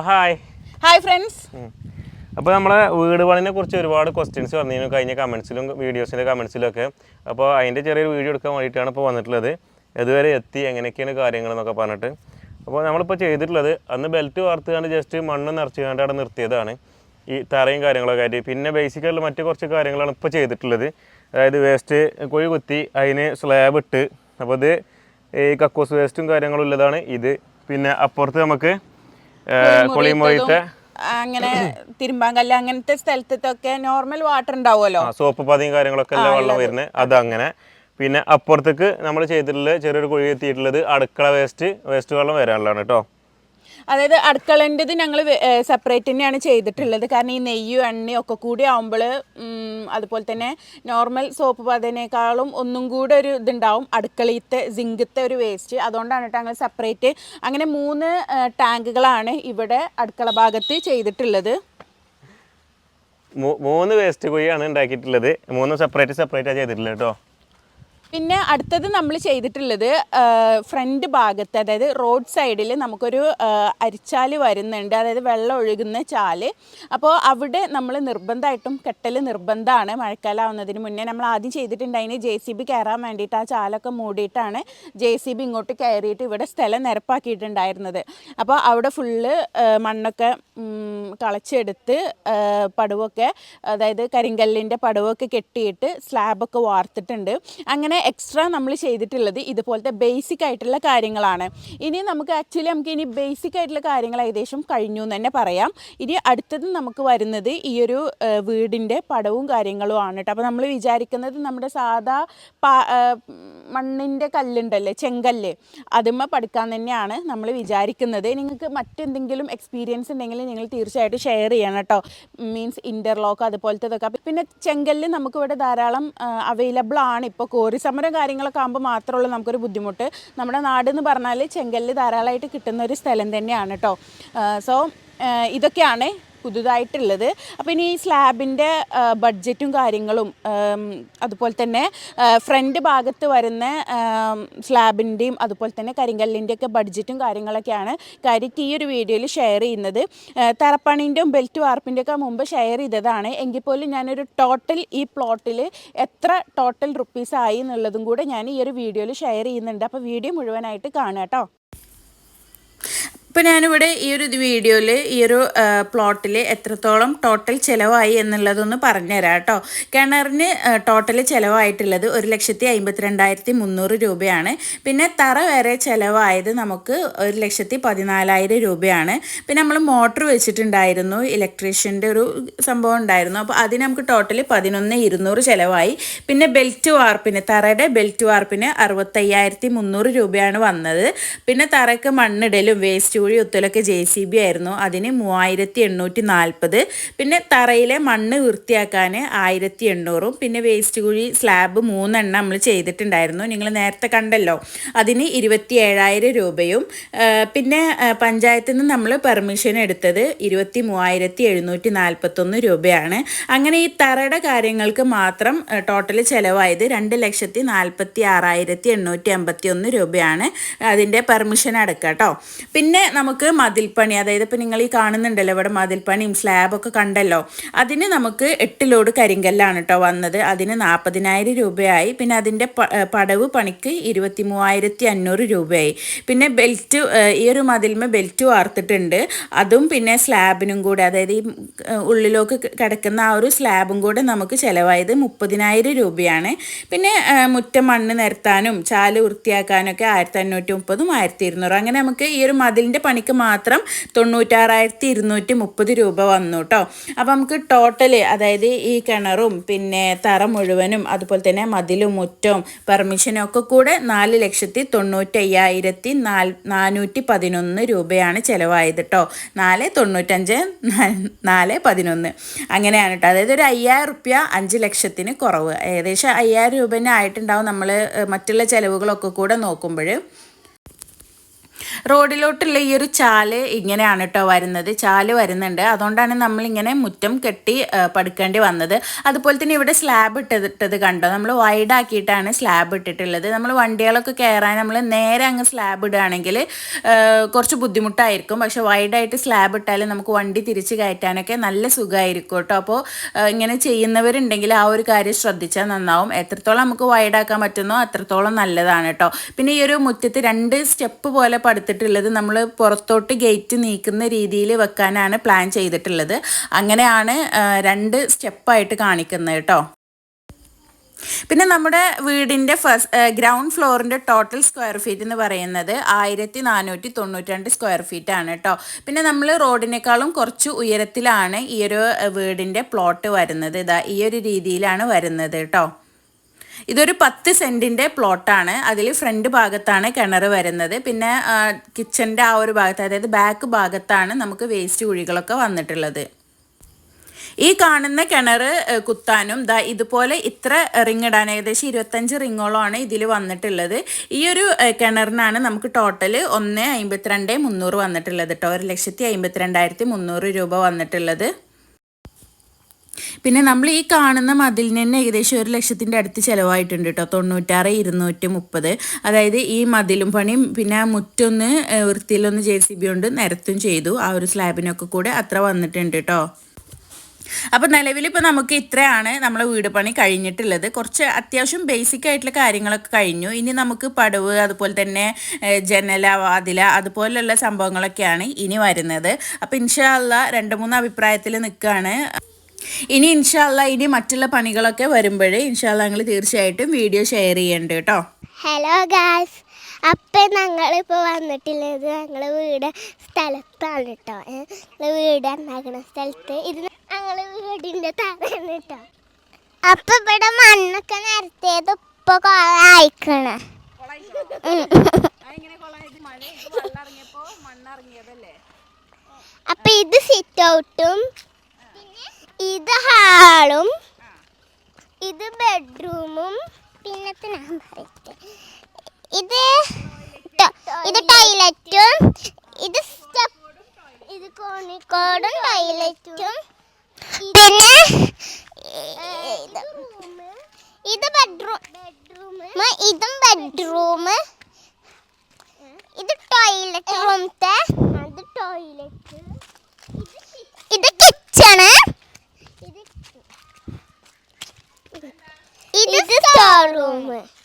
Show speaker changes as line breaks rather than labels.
Hi.
Hi friends.
അപ്പോൾ നമ്മളെ വീട് പണിനെ കുറിച്ച് ഒരുപാട് ക്വസ്റ്റ്യൻസ് വന്നിരുന്നു കഴിഞ്ഞ കമൻസിലും വീഡിയോസിന്റെ ഒക്കെ. അപ്പോൾ അതിന്റെ ചെറിയൊരു വീഡിയോ എടുക്കാൻ വേണ്ടിയിട്ടാണ് ഇപ്പോൾ വന്നിട്ടുള്ളത്. ഇതുവരെ എത്തി എങ്ങനെയൊക്കെയാണ് കാര്യങ്ങൾ എന്നൊക്കെ പറഞ്ഞിട്ട്. അപ്പോൾ നമ്മളിപ്പോൾ ചെയ്തിട്ടുള്ളത് അന്ന് ബെൽറ്റ് വാർത്തുകൊണ്ട് ജസ്റ്റ് മണ്ണ് നിറച്ചുകൊണ്ട് അവിടെ നിർത്തിയതാണ്. ഈ തറയും കാര്യങ്ങളൊക്കെ ആയിട്ട്. പിന്നെ ബേസിക്കായിട്ടുള്ള മറ്റു കുറച്ച് കാര്യങ്ങളാണ് ഇപ്പോൾ ചെയ്തിട്ടുള്ളത്. അതായത് വേസ്റ്റ് കുഴി കുത്തി അതിന് സ്ലാബ് ഇട്ട്. അപ്പോൾ ഇത് ഈ കക്കോസ് വേസ്റ്റും കാര്യങ്ങളും ഉള്ളതാണ് ഇത്. പിന്നെ അപ്പുറത്ത് നമുക്ക് കൊളിമൊഴിത്തെ
അങ്ങനെ തിരുമ്പാങ്കല്ല കല്ല് അങ്ങനത്തെ സ്ഥലത്തൊക്കെ നോർമൽ വാട്ടർ ഉണ്ടാവുമല്ലോ.
സോപ്പ് പതിയും കാര്യങ്ങളൊക്കെ അല്ല വെള്ളം വരുന്നത്? അതങ്ങനെ. പിന്നെ അപ്പുറത്തേക്ക് നമ്മൾ ചെയ്തിട്ടുള്ള ചെറിയൊരു കുഴി എത്തിയിട്ടുള്ളത് അടുക്കള വേസ്റ്റ് വേസ്റ്റ് വെള്ളം വരാനുള്ളതാണ് കേട്ടോ.
അതായത് അടുക്കളന്റെത് ഞങ്ങൾ സെപ്പറേറ്റ് തന്നെയാണ് ചെയ്തിട്ടുള്ളത്. കാരണം ഈ നെയ്യും എണ്ണയും ഒക്കെ കൂടി ആവുമ്പോൾ അതുപോലെ തന്നെ നോർമൽ സോപ്പ് പതനേക്കാളും ഒന്നും കൂടെ ഒരു ഇതുണ്ടാവും. അടുക്കളയിലത്തെ സിങ്കത്തെ ഒരു വേസ്റ്റ് അതുകൊണ്ടാണ് കേട്ടോ ഞങ്ങൾ സെപ്പറേറ്റ് അങ്ങനെ മൂന്ന് ടാങ്കുകളാണ് ഇവിടെ അടുക്കള ഭാഗത്ത് ചെയ്തിട്ടുള്ളത്.
മൂന്ന് വേസ്റ്റ് കുഴിയാണ് ഉണ്ടാക്കിയിട്ടുള്ളത്. മൂന്ന് സെപ്പറേറ്റ് സെപ്പറേറ്റ് ചെയ്തിട്ടുള്ളത് കേട്ടോ
പിന്നെ അടുത്തത് നമ്മൾ ചെയ്തിട്ടുള്ളത് ഫ്രണ്ട് ഭാഗത്ത് അതായത് റോഡ് സൈഡിൽ നമുക്കൊരു അരിച്ചാൽ വരുന്നുണ്ട്. അതായത് വെള്ളം ഒഴുകുന്ന ചാൽ. അപ്പോൾ അവിടെ നമ്മൾ നിർബന്ധമായിട്ടും കെട്ടൽ നിർബന്ധമാണ്. മഴക്കാലാവുന്നതിന് മുന്നേ നമ്മൾ ആദ്യം ചെയ്തിട്ടുണ്ട് അതിന് ജെ സി ബി കയറാൻ വേണ്ടിയിട്ട് ആ ചാലൊക്കെ മൂടിയിട്ടാണ് ജെ സി ബി ഇങ്ങോട്ട് കയറിയിട്ട് ഇവിടെ സ്ഥലം നിരപ്പാക്കിയിട്ടുണ്ടായിരുന്നത്. അപ്പോൾ അവിടെ ഫുള്ള് മണ്ണൊക്കെ കളച്ചെടുത്ത് പടുവൊക്കെ അതായത് കരിങ്കല്ലിന്റെ പടവൊക്കെ കെട്ടിയിട്ട് സ്ലാബൊക്കെ വാർത്തിട്ടുണ്ട്. അങ്ങനെ എക്സ്ട്രാ നമ്മൾ ചെയ്തിട്ടുള്ളത് ഇതുപോലത്തെ ബേസിക് ആയിട്ടുള്ള കാര്യങ്ങളാണ്. ഇനി നമുക്ക് ആക്ച്വലി നമുക്ക് ഇനി ബേസിക് ആയിട്ടുള്ള കാര്യങ്ങൾ ഏകദേശം കഴിഞ്ഞു എന്ന് തന്നെ പറയാം. ഇനി അടുത്തത് നമുക്ക് വരുന്നത് ഈ ഒരു വീടിന്റെ പടവും കാര്യങ്ങളും ആണ് കേട്ടോ. അപ്പോൾ നമ്മൾ വിചാരിക്കുന്നത് നമ്മുടെ സാധാ മണ്ണിന്റെ കല്ലുണ്ടല്ലേ ചെങ്കല്ല് അതുമ്മ പഠിക്കാൻ തന്നെയാണ് നമ്മൾ വിചാരിക്കുന്നത്. നിങ്ങൾക്ക് മറ്റെന്തെങ്കിലും എക്സ്പീരിയൻസ് ഉണ്ടെങ്കിൽ നിങ്ങൾ തീർച്ചയായിട്ടും ഷെയർ ചെയ്യണം കേട്ടോ. മീൻസ് ഇന്റർലോക്ക് അതുപോലത്തതൊക്കെ. പിന്നെ ചെങ്കല്ല് നമുക്കിവിടെ ധാരാളം അവൈലബിൾ ആണ്. ഇപ്പോൾ കോറി സമരം കാര്യങ്ങളൊക്കെ ആകുമ്പോൾ മാത്രമുള്ള നമുക്കൊരു ബുദ്ധിമുട്ട്. നമ്മുടെ നാട് എന്ന് പറഞ്ഞാൽ ചെങ്കല്ല് ധാരാളമായിട്ട് കിട്ടുന്ന ഒരു സ്ഥലം തന്നെയാണ് കേട്ടോ സോ ഇതൊക്കെയാണ് പുതുതായിട്ടുള്ളത്. അപ്പോൾ ഇനി ഈ സ്ലാബിന്റെ ബഡ്ജറ്റും കാര്യങ്ങളും അതുപോലെ തന്നെ ഫ്രണ്ട് ഭാഗത്ത് വരുന്ന സ്ലാബിന്റെയും അതുപോലെ തന്നെ കരിങ്കല്ലിന്റെ ഒക്കെ ബഡ്ജറ്റും കാര്യങ്ങളൊക്കെയാണ് കാര്യം ഈ ഒരു വീഡിയോയിൽ ഷെയർ ചെയ്യുന്നത്. തറപ്പണീന്റെയും ബെൽറ്റ് വാർപ്പിന്റെ ഒക്കെ മുമ്പ് ഷെയർ ചെയ്തതാണ്. എങ്കിൽ പോലും ഞാനൊരു ടോട്ടൽ ഈ പ്ലോട്ടിൽ എത്ര ടോട്ടൽ റുപ്പീസ് ആയി എന്നുള്ളതും കൂടെ ഞാൻ ഈ ഒരു വീഡിയോയിൽ ഷെയർ ചെയ്യുന്നുണ്ട്. അപ്പോൾ വീഡിയോ മുഴുവനായിട്ട് കാണുക കേട്ടോ. ഇപ്പോൾ ഞാനിവിടെ ഈ ഒരു വീഡിയോയിൽ ഈ ഒരു പ്ലോട്ടിൽ എത്രത്തോളം ടോട്ടൽ ചിലവായി എന്നുള്ളതൊന്ന് പറഞ്ഞുതരാം കേട്ടോ. കിണറിന് ടോട്ടൽ ചിലവായിട്ടുള്ളത് ഒരു ലക്ഷത്തി അമ്പത്തിരണ്ടായിരത്തി മുന്നൂറ് രൂപയാണ്. പിന്നെ തറ വരെ ചിലവായത് നമുക്ക് ഒരു ലക്ഷത്തി പതിനാലായിരം രൂപയാണ്. പിന്നെ നമ്മൾ മോട്ടർ വെച്ചിട്ടുണ്ടായിരുന്നു ഇലക്ട്രീഷ്യന്റെ ഒരു സംഭവം ഉണ്ടായിരുന്നു. അപ്പോൾ അതിന് നമുക്ക് ടോട്ടൽ പതിനൊന്ന് ഇരുന്നൂറ് ചിലവായി. പിന്നെ ബെൽറ്റ് വാർപ്പിന് തറയുടെ ബെൽറ്റ് വാർപ്പിന് അറുപത്തയ്യായിരത്തി മുന്നൂറ് രൂപയാണ് വന്നത്. പിന്നെ തറയ്ക്ക് മണ്ണിടലും വേസ്റ്റ് കുഴി ഒത്തലൊക്കെ ജെ സി ബി ആയിരുന്നു. അതിന് മൂവായിരത്തി എണ്ണൂറ്റി നാൽപ്പത് പിന്നെ തറയിലെ മണ്ണ് വൃത്തിയാക്കാൻ ആയിരത്തി എണ്ണൂറും പിന്നെ വേസ്റ്റ് കുഴി സ്ലാബ് മൂന്നെണ്ണം നമ്മൾ ചെയ്തിട്ടുണ്ടായിരുന്നു. നിങ്ങൾ നേരത്തെ കണ്ടല്ലോ. അതിന് ഇരുപത്തി ഏഴായിരം രൂപയും പിന്നെ പഞ്ചായത്തിൽ നിന്ന് നമ്മൾ പെർമിഷൻ എടുത്തത് ഇരുപത്തി മൂവായിരത്തി എഴുന്നൂറ്റി നാൽപ്പത്തൊന്ന് രൂപയാണ്. അങ്ങനെ ഈ തറയുടെ കാര്യങ്ങൾക്ക് മാത്രം ടോട്ടൽ ചിലവായത് രണ്ട് ലക്ഷത്തി നാൽപ്പത്തി ആറായിരത്തി എണ്ണൂറ്റി അമ്പത്തി ഒന്ന് രൂപയാണ് അതിന്റെ പെർമിഷൻ അടക്കുക കേട്ടോ. പിന്നെ നമുക്ക് മതിൽപ്പണി അതായത് ഇപ്പോൾ നിങ്ങൾ ഈ കാണുന്നുണ്ടല്ലോ ഇവിടെ മതിൽപ്പണിയും സ്ലാബൊക്കെ കണ്ടല്ലോ. അതിന് നമുക്ക് എട്ട് ലോഡ് കരിങ്കല്ലാണ് കേട്ടോ വന്നത്. അതിന് നാൽപ്പതിനായിരം രൂപയായി. പിന്നെ അതിന്റെ പടവ് പണിക്ക് ഇരുപത്തി മൂവായിരത്തി അഞ്ഞൂറ് രൂപയായി. പിന്നെ ബെൽറ്റ് ഈ ഒരു മതിൽമ ബെൽറ്റ് വാർത്തിട്ടുണ്ട്. അതും പിന്നെ സ്ലാബിനും കൂടെ അതായത് ഈ ഉള്ളിലേക്ക് കിടക്കുന്ന ആ ഒരു സ്ലാബും കൂടെ നമുക്ക് ചിലവായത് മുപ്പതിനായിരം രൂപയാണ്. പിന്നെ മുറ്റം മണ്ണ് നിരത്താനും ചാൽ വൃത്തിയാക്കാനൊക്കെ ആയിരത്തി അഞ്ഞൂറ്റി മുപ്പതും ആയിരത്തി ഇരുന്നൂറ് അങ്ങനെ നമുക്ക് ഈ ഒരു മതിലിന്റെ പണിക്ക് മാത്രം തൊണ്ണൂറ്റാറായിരത്തി ഇരുന്നൂറ്റി മുപ്പത് രൂപ വന്നു കേട്ടോ അപ്പം നമുക്ക് ടോട്ടൽ അതായത് ഈ കിണറും പിന്നെ തറ മുഴുവനും അതുപോലെ തന്നെ മതിലും മുറ്റവും പെർമിഷനും ഒക്കെ കൂടെ നാല് ലക്ഷത്തി തൊണ്ണൂറ്റയ്യായിരത്തി നാൽ നാനൂറ്റി പതിനൊന്ന് രൂപയാണ് ചിലവായത് കേട്ടോ നാല് തൊണ്ണൂറ്റഞ്ച് നാല് പതിനൊന്ന്. അങ്ങനെയാണ് കേട്ടോ അതായത് ഒരു അയ്യായിരം റുപ്യ അഞ്ച് ലക്ഷത്തിന് കുറവ്. ഏകദേശം അയ്യായിരം രൂപ ആയിട്ടുണ്ടാവും നമ്മൾ മറ്റുള്ള ചിലവുകളൊക്കെ കൂടെ നോക്കുമ്പോൾ റോഡിലോട്ടുള്ള ഈ ഒരു ചാൽ ഇങ്ങനെയാണ് കേട്ടോ വരുന്നത്. ചാൽ വരുന്നുണ്ട്. അതുകൊണ്ടാണ് നമ്മളിങ്ങനെ മുറ്റം കെട്ടി പടുക്കേണ്ടി വന്നത്. അതുപോലെ തന്നെ ഇവിടെ സ്ലാബ് ഇട്ടിട്ടത് കണ്ടോ? നമ്മൾ വൈഡ് ആക്കിയിട്ടാണ് സ്ലാബ് ഇട്ടിട്ടുള്ളത്. നമ്മൾ വണ്ടികളൊക്കെ കയറാൻ നമ്മൾ നേരെ അങ്ങ് സ്ലാബ് ഇടുകയാണെങ്കിൽ കുറച്ച് ബുദ്ധിമുട്ടായിരിക്കും. പക്ഷെ വൈഡായിട്ട് സ്ലാബ് ഇട്ടാൽ നമുക്ക് വണ്ടി തിരിച്ച് കയറ്റാനൊക്കെ നല്ല സുഖമായിരിക്കും കേട്ടോ അപ്പോൾ ഇങ്ങനെ ചെയ്യുന്നവരുണ്ടെങ്കിൽ ആ ഒരു കാര്യം ശ്രദ്ധിച്ചാൽ നന്നാവും. എത്രത്തോളം നമുക്ക് വൈഡാക്കാൻ പറ്റുന്നോ അത്രത്തോളം നല്ലതാണ് കേട്ടോ പിന്നെ ഈ ഒരു മുറ്റത്ത് രണ്ട് സ്റ്റെപ്പ് പോലെ പടുത്തിട്ടുള്ളത് നമ്മൾ പുറത്തോട്ട് ഗേറ്റ് നീക്കുന്ന രീതിയിൽ വെക്കാനാണ് പ്ലാൻ ചെയ്തിട്ടുള്ളത്. അങ്ങനെയാണ് രണ്ട് സ്റ്റെപ്പായിട്ട് കാണിക്കുന്നത് കേട്ടോ. പിന്നെ നമ്മുടെ വീടിന്റെ ഫസ്റ്റ് ഗ്രൗണ്ട് ഫ്ലോറിന്റെ ടോട്ടൽ സ്ക്വയർ ഫീറ്റ് എന്ന് പറയുന്നത് ആയിരത്തി നാനൂറ്റി തൊണ്ണൂറ്റി സ്ക്വയർ ഫീറ്റ് ആണ് കേട്ടോ. പിന്നെ നമ്മൾ റോഡിനേക്കാളും കുറച്ച് ഉയരത്തിലാണ് ഈ ഒരു വീടിന്റെ പ്ലോട്ട് വരുന്നത്. ഇതാ ഈ ഒരു രീതിയിലാണ് വരുന്നത് കേട്ടോ. ഇതൊരു പത്ത് സെന്റിന്റെ പ്ലോട്ടാണ്. അതിൽ ഫ്രണ്ട് ഭാഗത്താണ് കിണർ വരുന്നത്. പിന്നെ കിച്ചന്റെ ആ ഒരു ഭാഗത്ത് അതായത് ബാക്ക് ഭാഗത്താണ് നമുക്ക് വേസ്റ്റ് കുഴികളൊക്കെ വന്നിട്ടുള്ളത്. ഈ കാണുന്ന കിണർ കുത്താനും ദാ ഇതുപോലെ ഇത്ര റിങ് ഇടാൻ ഏകദേശം ഇരുപത്തഞ്ച് റിങ്ങോളമാണ് ഇതിൽ വന്നിട്ടുള്ളത്. ഈ ഒരു കിണറിനാണ് നമുക്ക് ടോട്ടൽ ഒന്ന് അമ്പത്തിരണ്ട് മുന്നൂറ് വന്നിട്ടുള്ളത് കേട്ടോ ഒരു ലക്ഷത്തി അമ്പത്തിരണ്ടായിരത്തി മുന്നൂറ് രൂപ വന്നിട്ടുള്ളത്. പിന്നെ നമ്മൾ ഈ കാണുന്ന മതിലിന് തന്നെ ഏകദേശം ഒരു ലക്ഷത്തിന്റെ അടുത്ത് ചിലവായിട്ടുണ്ട് കേട്ടോ. തൊണ്ണൂറ്റാറ് ഇരുന്നൂറ്റി മുപ്പത്. അതായത് ഈ മതിലും പണിയും പിന്നെ മുറ്റൊന്ന് വൃത്തിയിലൊന്ന് ജെ സി ബി കൊണ്ട് നിരത്തും ചെയ്തു. ആ ഒരു സ്ലാബിനൊക്കെ കൂടെ അത്ര വന്നിട്ടുണ്ട് കേട്ടോ. അപ്പോൾ നിലവിൽ നമുക്ക് ഇത്രയാണ് നമ്മളെ വീട് പണി കഴിഞ്ഞിട്ടുള്ളത്. കുറച്ച് അത്യാവശ്യം ബേസിക് ആയിട്ടുള്ള കാര്യങ്ങളൊക്കെ കഴിഞ്ഞു. ഇനി നമുക്ക് പടവ് അതുപോലെ തന്നെ ജനല വാതില അതുപോലെയുള്ള സംഭവങ്ങളൊക്കെയാണ് ഇനി വരുന്നത്. അപ്പോൾ ഇൻഷാല്ല രണ്ട് മൂന്ന് അഭിപ്രായത്തിൽ നിൽക്കുകയാണ്. ഇനി ഇൻഷാല്ല ഇനി മറ്റുള്ള പണികളൊക്കെ വരുമ്പോഴേ ഇൻഷാല്ല ഞങ്ങൾ തീർച്ചയായിട്ടും വീഡിയോ ഷെയർ ചെയ്യേണ്ട കേട്ടോ
ഹലോ ഗാസ് അപ്പം ഞങ്ങളിപ്പോൾ വന്നിട്ടുള്ളത് ഞങ്ങൾ വീട് സ്ഥലത്താണ് കേട്ടോ ഞങ്ങൾ വീട് ഉണ്ടാക്കുന്ന സ്ഥലത്ത്. ഇത് ഞങ്ങൾ വീടിന്റെ തറയാണ് കേട്ടോ അപ്പം ഇവിടെ മണ്ണൊക്കെ നിരത്തിയത് ഇപ്പോൾ കുറേ അയക്കണേ അപ്പം ഇത് സിറ്റ് ഔട്ടും ഇത് ഹാളും ഇത് ബെഡ്റൂമും പിന്നത്തെ ഞാൻ പറയട്ടെ ഇത് ഇത് ടോയ്ലറ്റും ഇത് സ്റ്റെപ്പ് ഇത് കോണിക്കോടും ടോയ്ലറ്റും പിന്നെ ഇത് ഇത് ബെഡ്റൂം ബെഡ്റൂം ഇതും ബെഡ്റൂം ഇത് ടോയ്ലറ്റ് റൂമത്തെ അത് ടോയ്ലറ്റ്. ഇത് ഇത് ഇത് സ്റ്റോർ റൂം